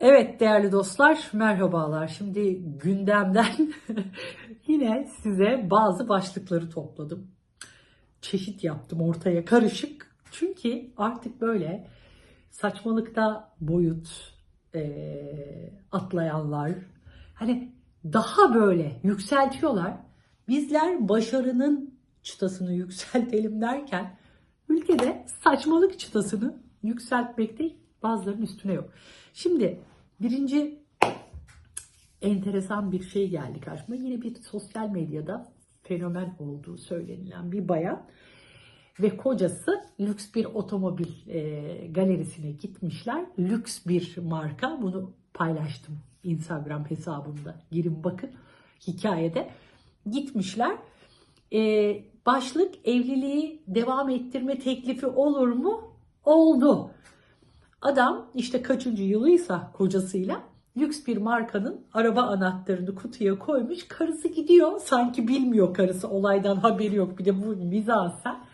Evet değerli dostlar merhabalar. Şimdi gündemden yine size bazı başlıkları topladım. Çeşit yaptım ortaya karışık. Çünkü artık böyle saçmalıkta boyut eee, atlayanlar hani daha böyle yükseltiyorlar. Bizler başarının çıtasını yükseltelim derken ülkede saçmalık çıtasını yükseltmekte bazılarının üstüne yok. Şimdi birinci enteresan bir şey geldi karşıma. Yine bir sosyal medyada fenomen olduğu söylenilen bir bayan ve kocası lüks bir otomobil e, galerisine gitmişler. Lüks bir marka. Bunu paylaştım Instagram hesabımda. Girin bakın hikayede. Gitmişler. E, başlık evliliği devam ettirme teklifi olur mu? Oldu. Adam işte kaçıncı yılıysa kocasıyla lüks bir markanın araba anahtarını kutuya koymuş. Karısı gidiyor. Sanki bilmiyor karısı olaydan haberi yok. Bir de bu mizasen.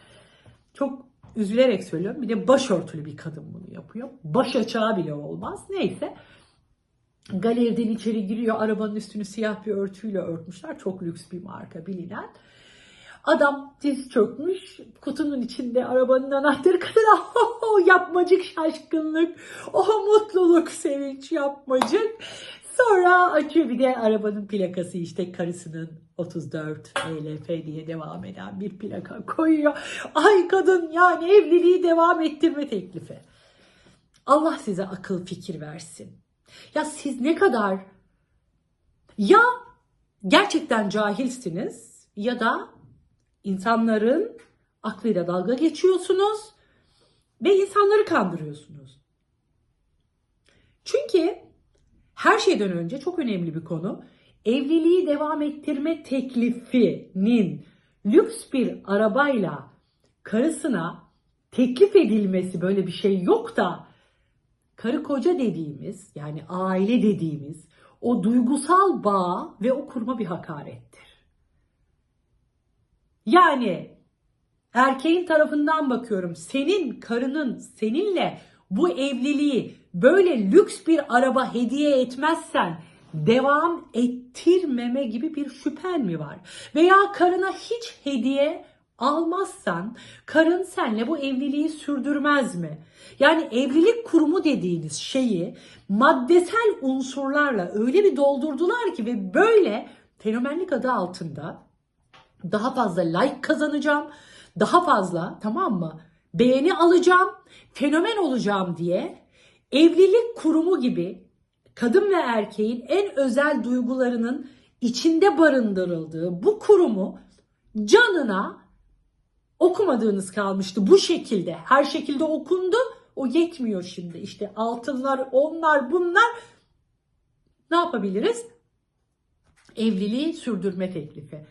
Çok üzülerek söylüyorum. Bir de başörtülü bir kadın bunu yapıyor. Baş açağı bile olmaz. Neyse. Galeriden içeri giriyor. Arabanın üstünü siyah bir örtüyle örtmüşler. Çok lüks bir marka bilinen. Adam diz çökmüş. Kutunun içinde arabanın anahtarı kadar oh, yapmacık şaşkınlık. Oh mutluluk, sevinç yapmacık. Sonra açıyor bir de arabanın plakası işte karısının 34 ELF diye devam eden bir plaka koyuyor. Ay kadın yani evliliği devam ettirme teklifi. Allah size akıl fikir versin. Ya siz ne kadar ya gerçekten cahilsiniz ya da insanların aklıyla dalga geçiyorsunuz ve insanları kandırıyorsunuz. Çünkü her şeyden önce çok önemli bir konu evliliği devam ettirme teklifinin lüks bir arabayla karısına teklif edilmesi böyle bir şey yok da karı koca dediğimiz yani aile dediğimiz o duygusal bağ ve o kurma bir hakarettir. Yani erkeğin tarafından bakıyorum. Senin karının seninle bu evliliği böyle lüks bir araba hediye etmezsen devam ettirmeme gibi bir şüphen mi var? Veya karına hiç hediye almazsan karın senle bu evliliği sürdürmez mi? Yani evlilik kurumu dediğiniz şeyi maddesel unsurlarla öyle bir doldurdular ki ve böyle fenomenlik adı altında daha fazla like kazanacağım, daha fazla tamam mı? Beğeni alacağım, fenomen olacağım diye evlilik kurumu gibi kadın ve erkeğin en özel duygularının içinde barındırıldığı bu kurumu canına okumadığınız kalmıştı bu şekilde. Her şekilde okundu. O yetmiyor şimdi. İşte altınlar, onlar, bunlar. Ne yapabiliriz? Evliliği sürdürme teklifi.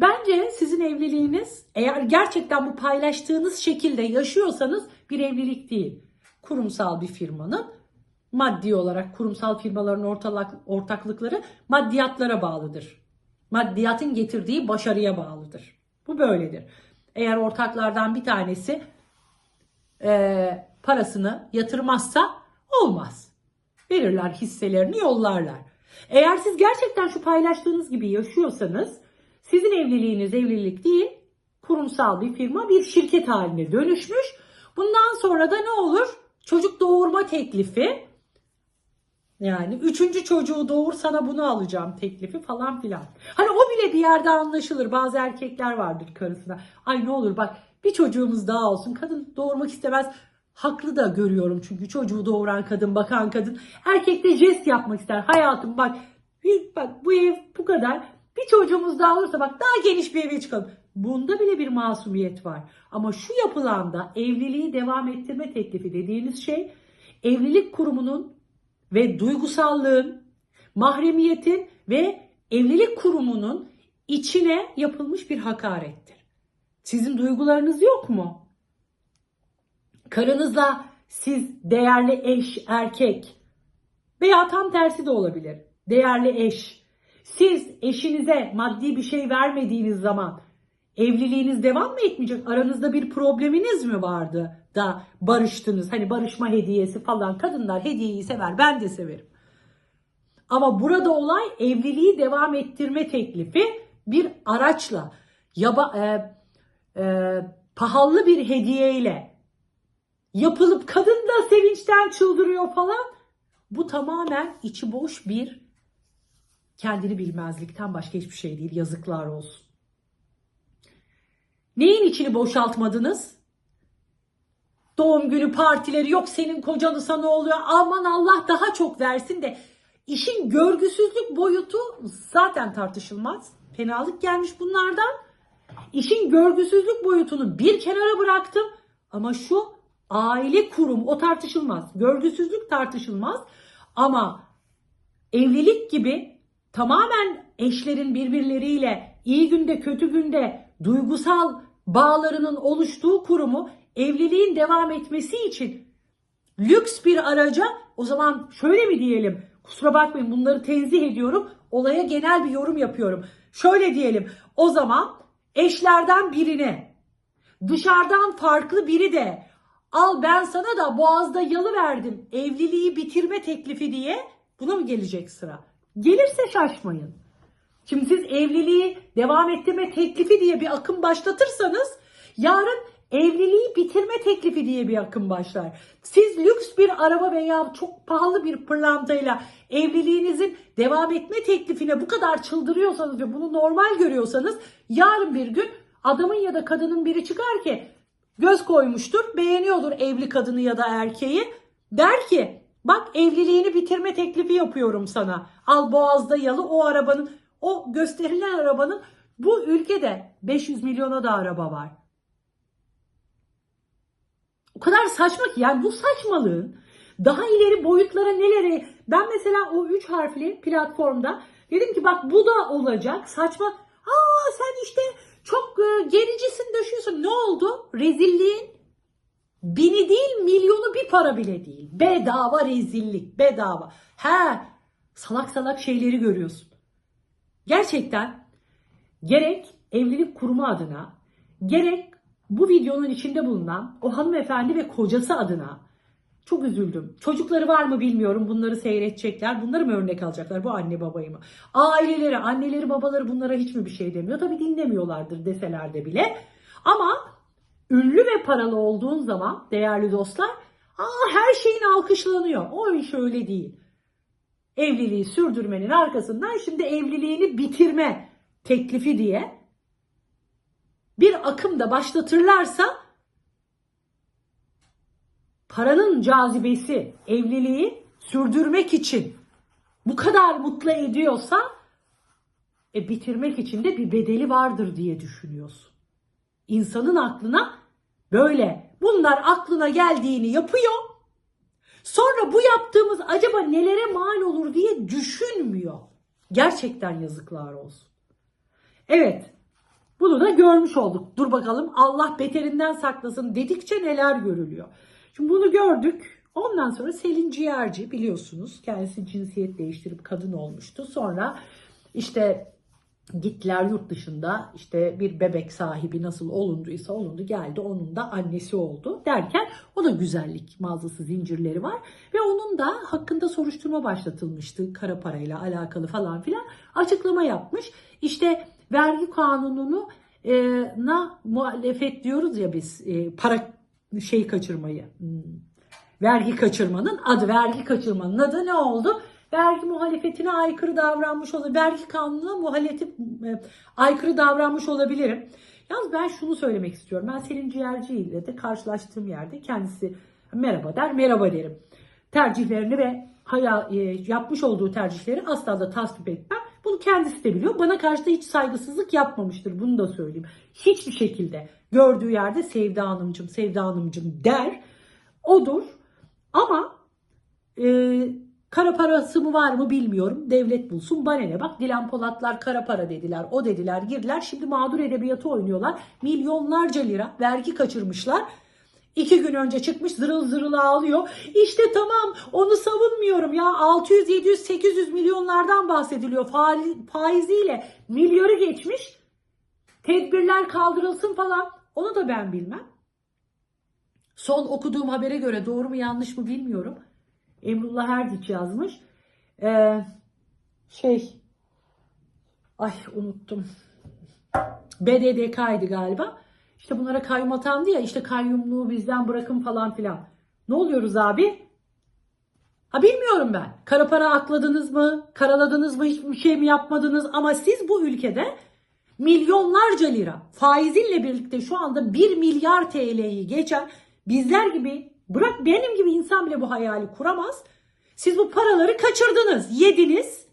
Bence sizin evliliğiniz eğer gerçekten bu paylaştığınız şekilde yaşıyorsanız bir evlilik değil. Kurumsal bir firmanın maddi olarak kurumsal firmaların ortalak, ortaklıkları maddiyatlara bağlıdır. Maddiyatın getirdiği başarıya bağlıdır. Bu böyledir. Eğer ortaklardan bir tanesi e, parasını yatırmazsa olmaz. Verirler hisselerini yollarlar. Eğer siz gerçekten şu paylaştığınız gibi yaşıyorsanız sizin evliliğiniz evlilik değil, kurumsal bir firma bir şirket haline dönüşmüş. Bundan sonra da ne olur? Çocuk doğurma teklifi. Yani üçüncü çocuğu doğur sana bunu alacağım teklifi falan filan. Hani o bile bir yerde anlaşılır. Bazı erkekler vardır karısına. Ay ne olur bak bir çocuğumuz daha olsun. Kadın doğurmak istemez. Haklı da görüyorum çünkü çocuğu doğuran kadın, bakan kadın. Erkek de jest yapmak ister. Hayatım bak, bak bu ev bu kadar. Bir çocuğumuz daha olursa bak daha geniş bir eve çıkalım. Bunda bile bir masumiyet var. Ama şu yapılanda evliliği devam ettirme teklifi dediğiniz şey evlilik kurumunun ve duygusallığın, mahremiyetin ve evlilik kurumunun içine yapılmış bir hakarettir. Sizin duygularınız yok mu? Karınızla siz değerli eş, erkek veya tam tersi de olabilir. Değerli eş, siz eşinize maddi bir şey vermediğiniz zaman evliliğiniz devam mı etmeyecek? Aranızda bir probleminiz mi vardı da barıştınız? Hani barışma hediyesi falan. Kadınlar hediyeyi sever. Ben de severim. Ama burada olay evliliği devam ettirme teklifi bir araçla, yaba, e, e, pahalı bir hediyeyle yapılıp kadın da sevinçten çıldırıyor falan. Bu tamamen içi boş bir kendini bilmezlikten başka hiçbir şey değil. Yazıklar olsun. Neyin içini boşaltmadınız? Doğum günü partileri yok senin kocanısa ne oluyor? Aman Allah daha çok versin de işin görgüsüzlük boyutu zaten tartışılmaz. Fenalık gelmiş bunlardan. İşin görgüsüzlük boyutunu bir kenara bıraktım. Ama şu aile kurum o tartışılmaz. Görgüsüzlük tartışılmaz. Ama evlilik gibi tamamen eşlerin birbirleriyle iyi günde kötü günde duygusal bağlarının oluştuğu kurumu evliliğin devam etmesi için lüks bir araca o zaman şöyle mi diyelim kusura bakmayın bunları tenzih ediyorum olaya genel bir yorum yapıyorum. Şöyle diyelim o zaman eşlerden birine dışarıdan farklı biri de al ben sana da boğazda yalı verdim evliliği bitirme teklifi diye buna mı gelecek sıra? Gelirse şaşmayın. Şimdi siz evliliği devam ettirme teklifi diye bir akım başlatırsanız yarın evliliği bitirme teklifi diye bir akım başlar. Siz lüks bir araba veya çok pahalı bir pırlantayla evliliğinizin devam etme teklifine bu kadar çıldırıyorsanız ve bunu normal görüyorsanız yarın bir gün adamın ya da kadının biri çıkar ki göz koymuştur, beğeniyordur evli kadını ya da erkeği. Der ki bak evliliğini bitirme teklifi yapıyorum sana. Al boğazda yalı o arabanın o gösterilen arabanın bu ülkede 500 milyona da araba var. O kadar saçma ki yani bu saçmalığın daha ileri boyutlara nelere ben mesela o 3 harfli platformda dedim ki bak bu da olacak saçma aa sen işte çok e, gericisin döşüyorsun ne oldu rezilliğin bini değil milyonu bir para bile değil bedava rezillik bedava he salak salak şeyleri görüyorsun gerçekten gerek evlilik kurumu adına gerek bu videonun içinde bulunan o hanımefendi ve kocası adına çok üzüldüm. Çocukları var mı bilmiyorum. Bunları seyredecekler. Bunları mı örnek alacaklar? Bu anne babayı mı? Aileleri, anneleri, babaları bunlara hiç mi bir şey demiyor? Tabii dinlemiyorlardır deseler de bile. Ama ünlü ve paralı olduğun zaman değerli dostlar aa, her şeyin alkışlanıyor. O iş öyle değil. Evliliği sürdürmenin arkasından şimdi evliliğini bitirme teklifi diye bir akım da başlatırlarsa paranın cazibesi evliliği sürdürmek için bu kadar mutlu ediyorsa e, bitirmek için de bir bedeli vardır diye düşünüyorsun. İnsanın aklına böyle bunlar aklına geldiğini yapıyor. Sonra bu yaptığımız acaba nelere mal olur diye düşünmüyor. Gerçekten yazıklar olsun. Evet bunu da görmüş olduk. Dur bakalım Allah beterinden saklasın dedikçe neler görülüyor. Şimdi bunu gördük. Ondan sonra Selin Ciğerci biliyorsunuz kendisi cinsiyet değiştirip kadın olmuştu. Sonra işte gittiler yurt dışında işte bir bebek sahibi nasıl olunduysa olundu geldi onun da annesi oldu derken o da güzellik mağazası zincirleri var ve onun da hakkında soruşturma başlatılmıştı kara parayla alakalı falan filan açıklama yapmış işte vergi kanununu e, na muhalefet diyoruz ya biz e, para şey kaçırmayı hmm, vergi kaçırmanın adı vergi kaçırmanın adı ne oldu? Vergi muhalefetine aykırı davranmış olabilir. Vergi kanununa muhalefet e, aykırı davranmış olabilirim. Yalnız ben şunu söylemek istiyorum. Ben Selin Ciğerci ile de karşılaştığım yerde kendisi merhaba der, merhaba derim. Tercihlerini ve haya, e, yapmış olduğu tercihleri asla da tasvip etmem. Bunu kendisi de biliyor. Bana karşı da hiç saygısızlık yapmamıştır. Bunu da söyleyeyim. Hiçbir şekilde gördüğü yerde Sevda Hanımcım, Sevda Hanımcım der. Odur. Ama e, kara parası mı var mı bilmiyorum. Devlet bulsun. Bana ne bak Dilan Polatlar kara para dediler. O dediler girdiler. Şimdi mağdur edebiyatı oynuyorlar. Milyonlarca lira vergi kaçırmışlar. İki gün önce çıkmış zırıl zırıl ağlıyor. İşte tamam onu savunmuyorum ya 600, 700, 800 milyonlardan bahsediliyor. Fa- Faiziyle milyarı geçmiş. Tedbirler kaldırılsın falan onu da ben bilmem. Son okuduğum habere göre doğru mu yanlış mı bilmiyorum. Emrullah Erdiç yazmış. Ee, şey ay unuttum. BDDK'ydı galiba. İşte bunlara kayyum atandı ya işte kayyumluğu bizden bırakın falan filan. Ne oluyoruz abi? Ha bilmiyorum ben. Kara para akladınız mı? Karaladınız mı? Hiçbir şey mi yapmadınız? Ama siz bu ülkede milyonlarca lira faiziyle birlikte şu anda 1 milyar TL'yi geçen bizler gibi bırak benim gibi insan bile bu hayali kuramaz. Siz bu paraları kaçırdınız, yediniz,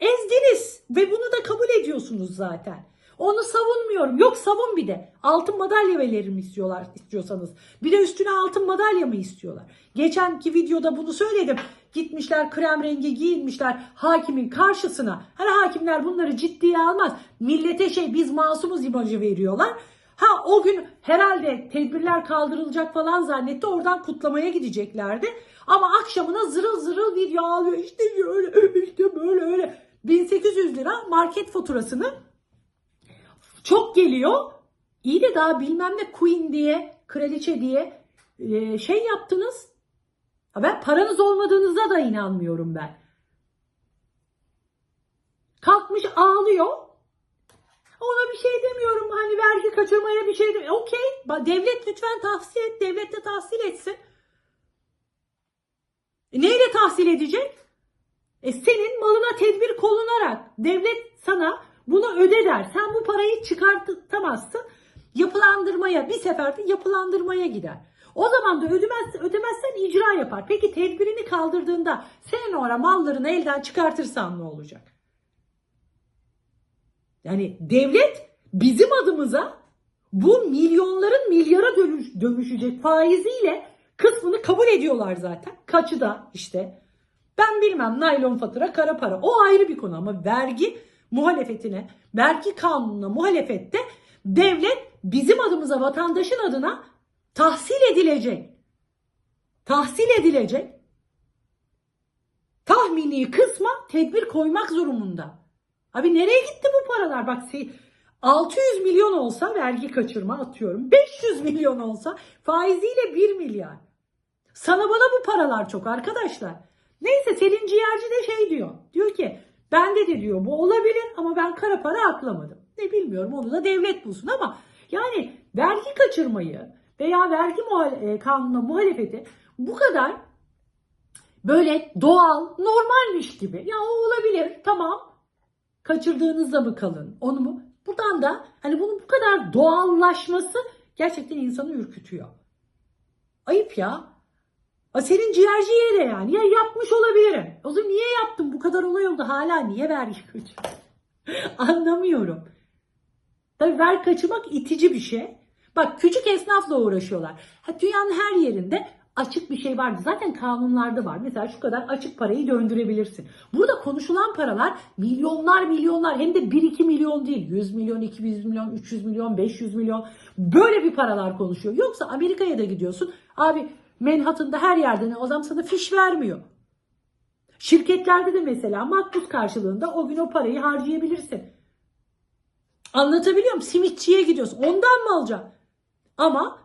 ezdiniz ve bunu da kabul ediyorsunuz zaten. Onu savunmuyorum. Yok savun bir de. Altın madalya veririm istiyorlar istiyorsanız. Bir de üstüne altın madalya mı istiyorlar? Geçenki videoda bunu söyledim. Gitmişler krem rengi giyinmişler hakimin karşısına. Hani hakimler bunları ciddiye almaz. Millete şey biz masumuz imajı veriyorlar. Ha o gün herhalde tedbirler kaldırılacak falan zannetti. Oradan kutlamaya gideceklerdi. Ama akşamına zırıl zırıl video alıyor. İşte öyle işte böyle öyle. 1800 lira market faturasını çok geliyor. İyi de daha bilmem ne queen diye, kraliçe diye e, şey yaptınız. Ben paranız olmadığınıza da inanmıyorum ben. Kalkmış ağlıyor. Ona bir şey demiyorum. Hani vergi kaçırmaya bir şey demiyorum. Okey. Devlet lütfen tahsil et. Devlet de tahsil etsin. E, neyle tahsil edecek? E, senin malına tedbir kolunarak devlet sana bunu öde der. Sen bu parayı çıkartamazsın. Yapılandırmaya bir seferde yapılandırmaya gider. O zaman da ödemez, ödemezsen icra yapar. Peki tedbirini kaldırdığında senin oraya mallarını elden çıkartırsan ne olacak? Yani devlet bizim adımıza bu milyonların milyara dönüş, dönüşecek faiziyle kısmını kabul ediyorlar zaten. Kaçı da işte ben bilmem naylon fatura kara para o ayrı bir konu ama vergi muhalefetine vergi kanununa muhalefette devlet bizim adımıza vatandaşın adına tahsil edilecek. Tahsil edilecek. Tahmini kısma tedbir koymak zorunda. Abi nereye gitti bu paralar? Bak 600 milyon olsa vergi kaçırma atıyorum. 500 milyon olsa faiziyle 1 milyar. Sana bana bu paralar çok arkadaşlar. Neyse Selin Ciğerci de şey diyor. Diyor ki bende de diyor bu olabilir ama ben kara para aklamadım. Ne bilmiyorum onu da devlet bulsun ama yani vergi kaçırmayı veya vergi muhale- e, kanununa muhalefeti bu kadar böyle doğal, normalmiş gibi. Ya o olabilir tamam kaçırdığınızda mı kalın onu mu? Buradan da hani bunun bu kadar doğallaşması gerçekten insanı ürkütüyor. Ayıp ya. A senin ciğerciye de yani. Ya yapmış olabilirim. O zaman niye yaptım? Bu kadar olay oldu. Hala niye vergi? Anlamıyorum. Tabii ver kaçırmak itici bir şey. Bak küçük esnafla uğraşıyorlar. Ha, dünyanın her yerinde açık bir şey vardı. Zaten kanunlarda var. Mesela şu kadar açık parayı döndürebilirsin. Burada konuşulan paralar milyonlar milyonlar hem de 1-2 milyon değil. 100 milyon, 200 milyon, 300 milyon, 500 milyon. Böyle bir paralar konuşuyor. Yoksa Amerika'ya da gidiyorsun. Abi Manhattan'da her yerde o zaman sana fiş vermiyor. Şirketlerde de mesela makbuz karşılığında o gün o parayı harcayabilirsin. Anlatabiliyor muyum? Simitçiye gidiyorsun. Ondan mı alacaksın? Ama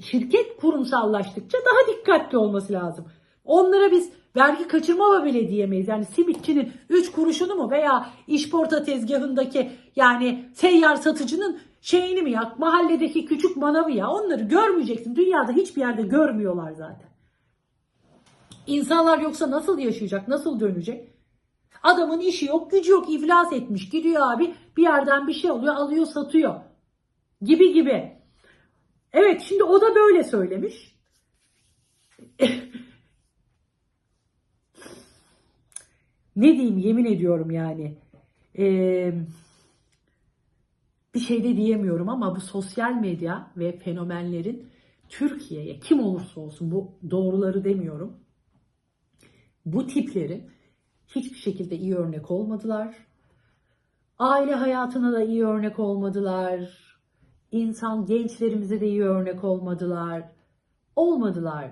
şirket kurumsallaştıkça daha dikkatli olması lazım. Onlara biz vergi kaçırma bile diyemeyiz. Yani simitçinin 3 kuruşunu mu veya işporta tezgahındaki yani seyyar satıcının şeyini mi ya mahalledeki küçük manavı ya onları görmeyeceksin. Dünyada hiçbir yerde görmüyorlar zaten. İnsanlar yoksa nasıl yaşayacak? Nasıl dönecek? Adamın işi yok, gücü yok, iflas etmiş. Gidiyor abi bir yerden bir şey alıyor, alıyor, satıyor. Gibi gibi. Evet şimdi o da böyle söylemiş. ne diyeyim yemin ediyorum yani. Ee, bir şey de diyemiyorum ama bu sosyal medya ve fenomenlerin Türkiye'ye kim olursa olsun bu doğruları demiyorum. Bu tiplerin hiçbir şekilde iyi örnek olmadılar. Aile hayatına da iyi örnek olmadılar. İnsan gençlerimize de iyi örnek olmadılar. Olmadılar.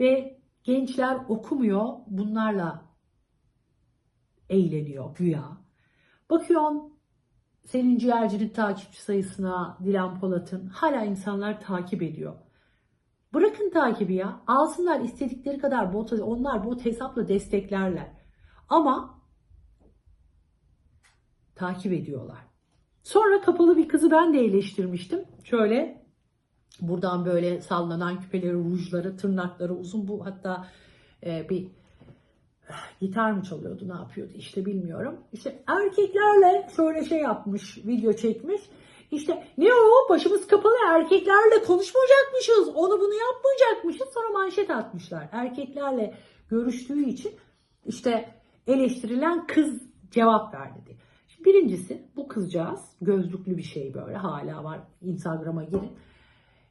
Ve gençler okumuyor, bunlarla eğleniyor güya. Bakıyorum senin ciğercinin takipçi sayısına Dilan Polat'ın hala insanlar takip ediyor. Bırakın takibi ya. Alsınlar istedikleri kadar bot, onlar bot hesapla desteklerler. Ama takip ediyorlar. Sonra kapalı bir kızı ben de eleştirmiştim. Şöyle buradan böyle sallanan küpeleri, rujları, tırnakları uzun bu hatta e, bir gitar mı çalıyordu ne yapıyordu işte bilmiyorum. İşte erkeklerle şöyle şey yapmış video çekmiş. İşte ne o başımız kapalı erkeklerle konuşmayacakmışız onu bunu yapmayacakmışız sonra manşet atmışlar. Erkeklerle görüştüğü için işte eleştirilen kız cevap verdi diye. Birincisi bu kızcağız gözlüklü bir şey böyle hala var Instagram'a girin.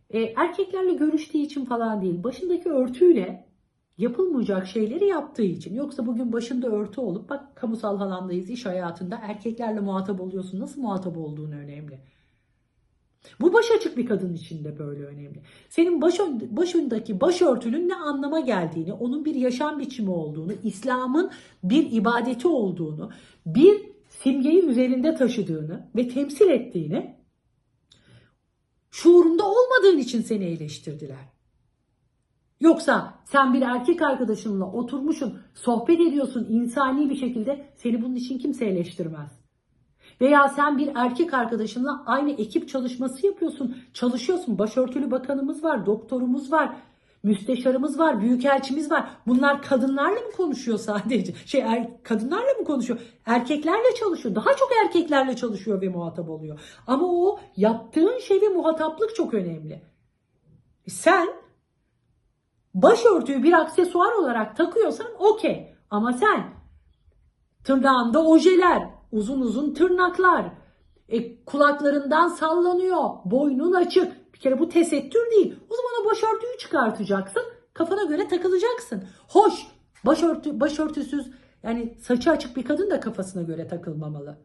E, erkeklerle görüştüğü için falan değil başındaki örtüyle yapılmayacak şeyleri yaptığı için. Yoksa bugün başında örtü olup bak kamusal alandayız iş hayatında erkeklerle muhatap oluyorsun. Nasıl muhatap olduğun önemli. Bu baş açık bir kadın için de böyle önemli. Senin baş, başındaki başörtünün ne anlama geldiğini, onun bir yaşam biçimi olduğunu, İslam'ın bir ibadeti olduğunu, bir simgeyi üzerinde taşıdığını ve temsil ettiğini şuurunda olmadığın için seni eleştirdiler. Yoksa sen bir erkek arkadaşınla oturmuşsun, sohbet ediyorsun insani bir şekilde seni bunun için kimse eleştirmez. Veya sen bir erkek arkadaşınla aynı ekip çalışması yapıyorsun, çalışıyorsun. Başörtülü bakanımız var, doktorumuz var, müsteşarımız var, büyükelçimiz var. Bunlar kadınlarla mı konuşuyor sadece? Şey er, kadınlarla mı konuşuyor? Erkeklerle çalışıyor. Daha çok erkeklerle çalışıyor ve muhatap oluyor. Ama o yaptığın şey ve muhataplık çok önemli. Sen başörtüyü bir aksesuar olarak takıyorsan okey. Ama sen tırnağında ojeler, uzun uzun tırnaklar, e, kulaklarından sallanıyor, boynun açık. Bir kere bu tesettür değil. O zaman o başörtüyü çıkartacaksın. Kafana göre takılacaksın. Hoş, başörtü, başörtüsüz yani saçı açık bir kadın da kafasına göre takılmamalı.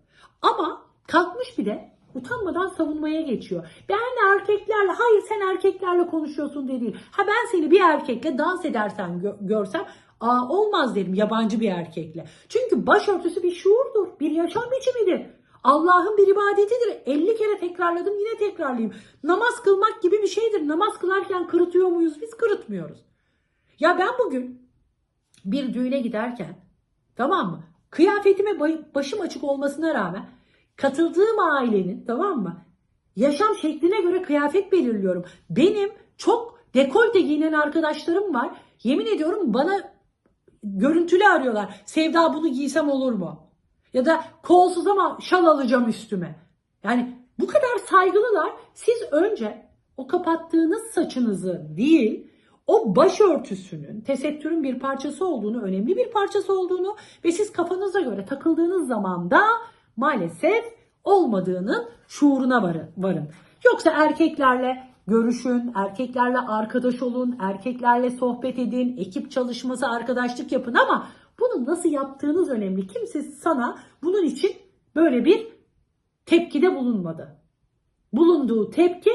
Ama kalkmış bir de utanmadan savunmaya geçiyor. Ben erkeklerle, hayır sen erkeklerle konuşuyorsun dedi. Ha ben seni bir erkekle dans edersen gö- görsem Aa, olmaz derim yabancı bir erkekle. Çünkü başörtüsü bir şuurdur, bir yaşam biçimidir. Allah'ın bir ibadetidir. 50 kere tekrarladım yine tekrarlayayım. Namaz kılmak gibi bir şeydir. Namaz kılarken kırıtıyor muyuz? Biz kırıtmıyoruz. Ya ben bugün bir düğüne giderken tamam mı? Kıyafetime başım açık olmasına rağmen katıldığım ailenin tamam mı? Yaşam şekline göre kıyafet belirliyorum. Benim çok dekolte giyinen arkadaşlarım var. Yemin ediyorum bana görüntülü arıyorlar. Sevda bunu giysem olur mu? Ya da kolsuz ama şal alacağım üstüme. Yani bu kadar saygılılar. Siz önce o kapattığınız saçınızı değil, o başörtüsünün, tesettürün bir parçası olduğunu, önemli bir parçası olduğunu ve siz kafanıza göre takıldığınız zaman da maalesef olmadığının şuuruna varın. Yoksa erkeklerle görüşün, erkeklerle arkadaş olun, erkeklerle sohbet edin, ekip çalışması, arkadaşlık yapın ama bunu nasıl yaptığınız önemli. Kimse sana bunun için böyle bir tepkide bulunmadı. Bulunduğu tepki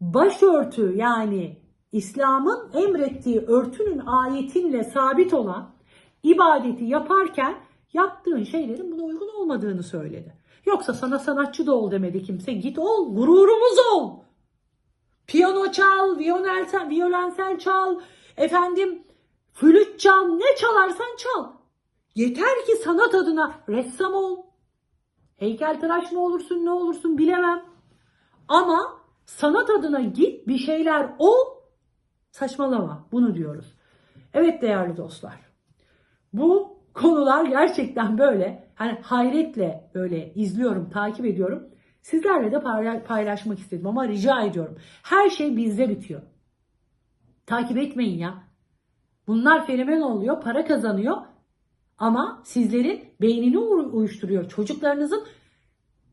başörtü yani İslam'ın emrettiği örtünün ayetinle sabit olan ibadeti yaparken yaptığın şeylerin buna uygun olmadığını söyledi. Yoksa sana sanatçı da ol demedi kimse. Git ol, gururumuz ol. Piyano çal, viyolensel, viyolensel çal, efendim flüt çal, ne çalarsan çal. Yeter ki sanat adına ressam ol. Heykeltıraş mı olursun ne olursun bilemem. Ama sanat adına git bir şeyler ol. Saçmalama bunu diyoruz. Evet değerli dostlar. Bu konular gerçekten böyle hani hayretle böyle izliyorum, takip ediyorum. Sizlerle de paylaşmak istedim ama rica ediyorum. Her şey bizde bitiyor. Takip etmeyin ya. Bunlar fenomen oluyor, para kazanıyor ama sizlerin beynini uyuşturuyor. Çocuklarınızın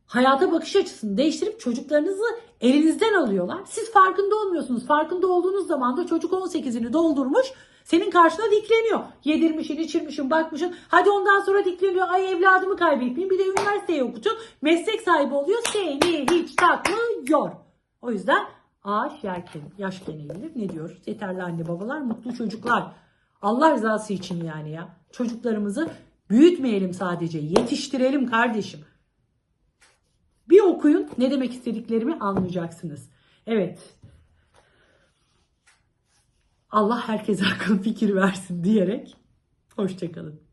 hayata bakış açısını değiştirip çocuklarınızı elinizden alıyorlar. Siz farkında olmuyorsunuz. Farkında olduğunuz zaman da çocuk 18'ini doldurmuş senin karşına dikleniyor. Yedirmişin, içirmişin, bakmışın. Hadi ondan sonra dikleniyor. Ay evladımı kaybetmeyeyim. Bir de üniversiteye okutun. Meslek sahibi oluyor. Seni hiç takmıyor. O yüzden ağaç yerken, yaşken eğilir. Ne diyoruz? Yeterli anne babalar, mutlu çocuklar. Allah rızası için yani ya. Çocuklarımızı büyütmeyelim sadece. Yetiştirelim kardeşim. Bir okuyun ne demek istediklerimi anlayacaksınız. Evet Allah herkese akıl fikir versin diyerek hoşçakalın.